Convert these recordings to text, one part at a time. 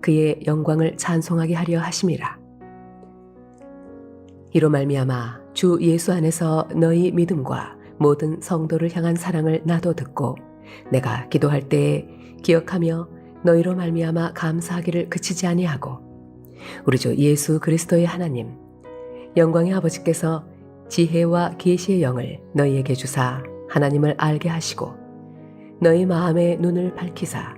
그의 영광을 찬송하게 하려 하심이라. 이로 말미암아 주 예수 안에서 너희 믿음과 모든 성도를 향한 사랑을 나도 듣고 내가 기도할 때에 기억하며 너희로 말미암아 감사하기를 그치지 아니하고 우리 주 예수 그리스도의 하나님 영광의 아버지께서 지혜와 계시의 영을 너희에게 주사 하나님을 알게 하시고 너희 마음의 눈을 밝히사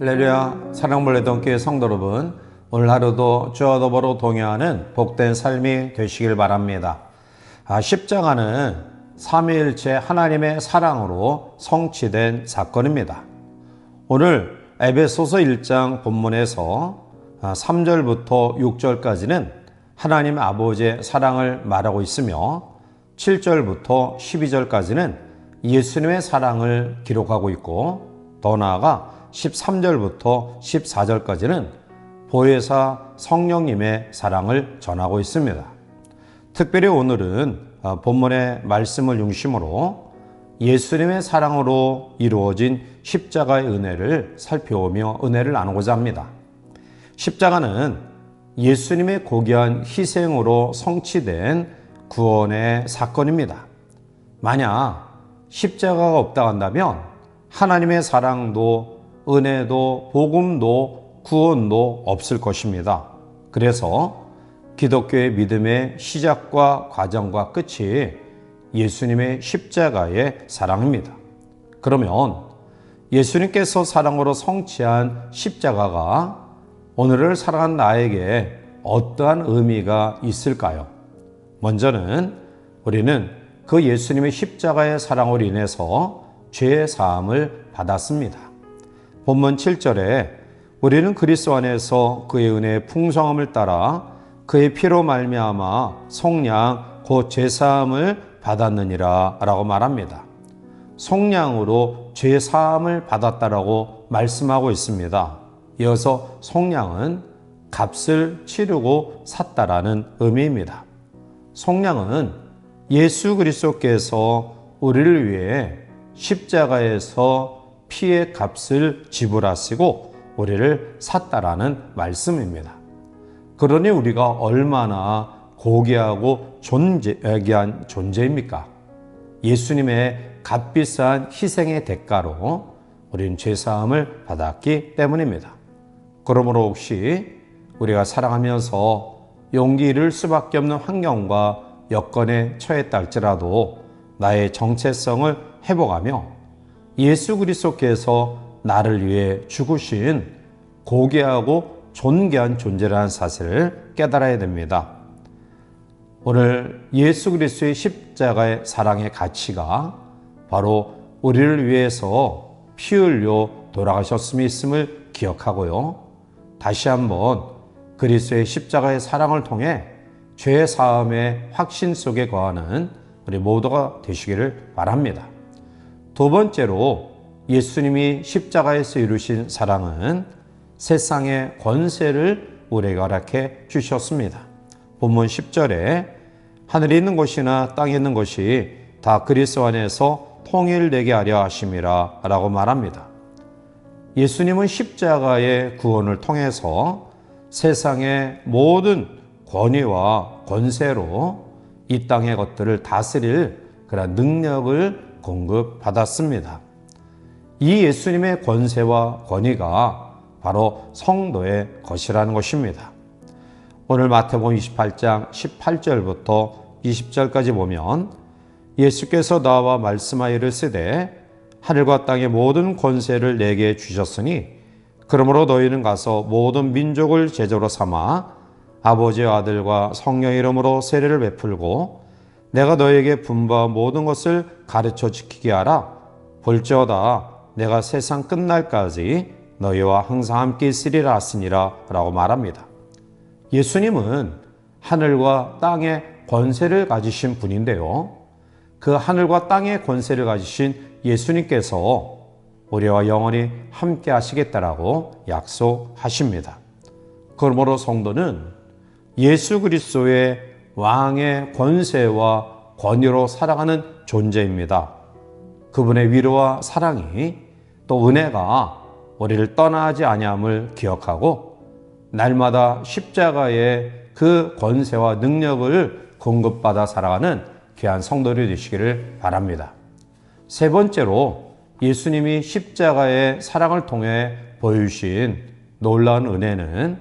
할렐루야 사랑물레 동교회 성도 여러분 오늘 하루도 주와 더불어 동행하는 복된 삶이 되시길 바랍니다. 아, 십자가는 삼위일체 하나님의 사랑으로 성취된 사건입니다. 오늘 에베소서 1장 본문에서 3절부터 6절까지는 하나님 아버지의 사랑을 말하고 있으며 7절부터 12절까지는 예수님의 사랑을 기록하고 있고 더 나아가 13절부터 14절까지는 보혜사 성령님의 사랑을 전하고 있습니다. 특별히 오늘은 본문의 말씀을 중심으로 예수님의 사랑으로 이루어진 십자가의 은혜를 살펴보며 은혜를 나누고자 합니다. 십자가는 예수님의 고귀한 희생으로 성취된 구원의 사건입니다. 만약 십자가가 없다 한다면 하나님의 사랑도 은혜도 복음도 구원도 없을 것입니다. 그래서 기독교의 믿음의 시작과 과정과 끝이 예수님의 십자가의 사랑입니다. 그러면 예수님께서 사랑으로 성취한 십자가가 오늘을 살아간 나에게 어떠한 의미가 있을까요? 먼저는 우리는 그 예수님의 십자가의 사랑으로 인해서 죄의 사함을 받았습니다. 본문 7절에 우리는 그리스도 안에서 그의 은혜의 풍성함을 따라 그의 피로 말미암아 속량 곧 제사함을 받았느니라라고 말합니다. 속량으로 죄 사함을 받았다라고 말씀하고 있습니다. 이어서 속량은 값을 치르고 샀다라는 의미입니다. 속량은 예수 그리스도께서 우리를 위해 십자가에서 피의 값을 지불하시고 우리를 샀다라는 말씀입니다. 그러니 우리가 얼마나 고귀하고 존재한 존재입니까? 예수님의 값비싼 희생의 대가로 우리는 죄사함을 받았기 때문입니다. 그러므로 혹시 우리가 사랑하면서 용기 잃을 수밖에 없는 환경과 여건에 처했다 할지라도 나의 정체성을 회복하며 예수 그리스도께서 나를 위해 죽으신 고귀하고 존귀한 존재라는 사실을 깨달아야 됩니다. 오늘 예수 그리스도의 십자가의 사랑의 가치가 바로 우리를 위해서 피 흘려 돌아가셨음이 있음을 기억하고요. 다시 한번 그리스도의 십자가의 사랑을 통해 죄 사함의 확신 속에 거하는 우리 모두가 되시기를 바랍니다. 두 번째로 예수님이 십자가에서 이루신 사랑은 세상의 권세를 우리에게 허락해 주셨습니다. 본문 10절에 하늘에 있는 것이나 땅에 있는 것이 다 그리스도 안에서 통일되게 하려 하심이라 라고 말합니다. 예수님은 십자가의 구원을 통해서 세상의 모든 권위와 권세로 이 땅의 것들을 다스릴 그런 능력을 공급받았습니다. 이 예수님의 권세와 권위가 바로 성도의 것이라는 것입니다. 오늘 마태복음 28장 18절부터 20절까지 보면 예수께서 나와 말씀하여 쓰되 하늘과 땅의 모든 권세를 내게 주셨으니 그러므로 너희는 가서 모든 민족을 제자로 삼아 아버지와 아들과 성령 이름으로 세례를 베풀고 내가 너에게 분부한 모든 것을 가르쳐 지키게 하라 볼지어다 내가 세상 끝날까지 너희와 항상 함께 있으리라 하시니라 라고 말합니다. 예수님은 하늘과 땅의 권세를 가지신 분인데요. 그 하늘과 땅의 권세를 가지신 예수님께서 우리와 영원히 함께 하시겠다라고 약속하십니다. 그러므로 성도는 예수 그리스도의 왕의 권세와 권위로 살아가는 존재입니다. 그분의 위로와 사랑이 또 은혜가 우리를 떠나지 아니함을 기억하고 날마다 십자가의 그 권세와 능력을 공급받아 살아가는 귀한 성도들이 되시기를 바랍니다. 세 번째로 예수님이 십자가의 사랑을 통해 보여주신 놀라운 은혜는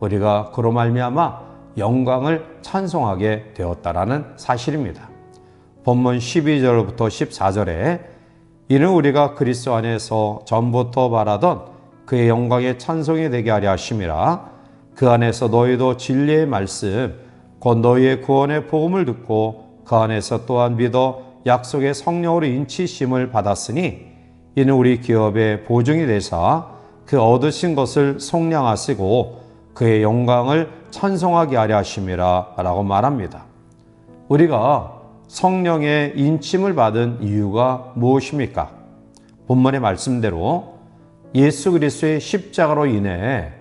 우리가 그로 말미암아 영광을 찬송하게 되었다라는 사실입니다. 본문 12절부터 14절에 이는 우리가 그리스도 안에서 전부터 바라던 그의 영광의 찬송이 되게 하려 하심이라 그 안에서 너희도 진리의 말씀 곧 너희의 구원의 복음을 듣고 그 안에서 또한 믿어 약속의 성령으로 인치심을 받았으니 이는 우리 기업의 보증이 되사 그 얻으신 것을 속량하시고 그의 영광을 찬송하게 하려 하심이라 라고 말합니다. 우리가 성령의 인침을 받은 이유가 무엇입니까? 본문의 말씀대로 예수 그리스도의 십자가로 인해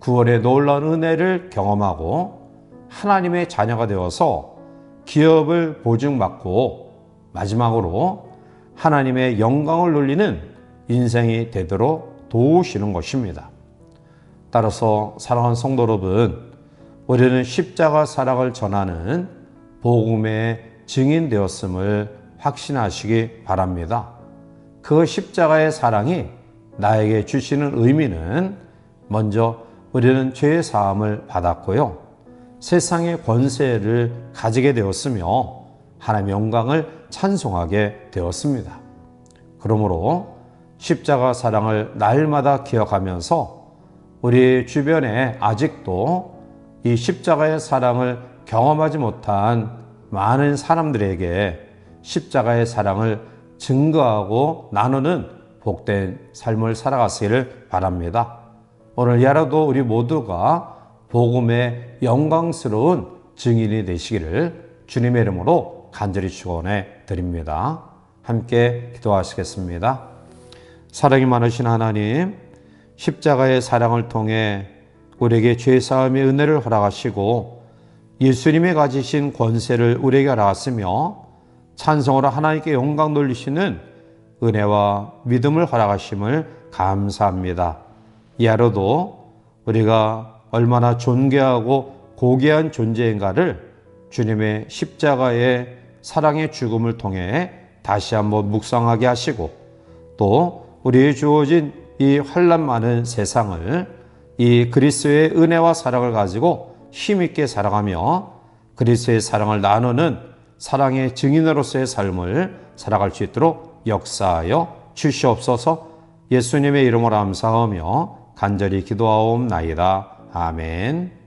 구원의 놀라운 은혜를 경험하고 하나님의 자녀가 되어서 기업을 보증받고 마지막으로 하나님의 영광을 누리는 인생이 되도록 도우시는 것입니다. 따라서 사랑하는 성도 여러분, 우리는 십자가 사랑을 전하는 복음의 증인 되었음을 확신하시기 바랍니다. 그 십자가의 사랑이 나에게 주시는 의미는 먼저 우리는 죄의 사함을 받았고요. 세상의 권세를 가지게 되었으며 하나님의 영광을 찬송하게 되었습니다. 그러므로 십자가 사랑을 날마다 기억하면서 우리 주변에 아직도 이 십자가의 사랑을 경험하지 못한 많은 사람들에게 십자가의 사랑을 증거하고 나누는 복된 삶을 살아가시기를 바랍니다. 오늘 야라도 우리 모두가 복음의 영광스러운 증인이 되시기를 주님의 이름으로 간절히 축원해 드립니다. 함께 기도하시겠습니다. 사랑이 많으신 하나님, 십자가의 사랑을 통해 우리에게 죄 사함의 은혜를 허락하시고 예수님이 가지신 권세를 우리에게 허락하시며 찬송으로 하나님께 영광 돌리시는 은혜와 믿음을 허락하심을 감사합니다. 이 하루도 우리가 얼마나 존귀하고 고귀한 존재인가를 주님의 십자가의 사랑의 죽음을 통해 다시 한번 묵상하게 하시고 또 우리의 주어진 이 환란 많은 세상을 이 그리스도의 은혜와 사랑을 가지고 힘있게 살아가며 그리스도의 사랑을 나누는 사랑의 증인으로서의 삶을 살아갈 수 있도록 역사하여 주시옵소서 예수님의 이름으로 감사하며 간절히 기도하옵나이다. 아멘.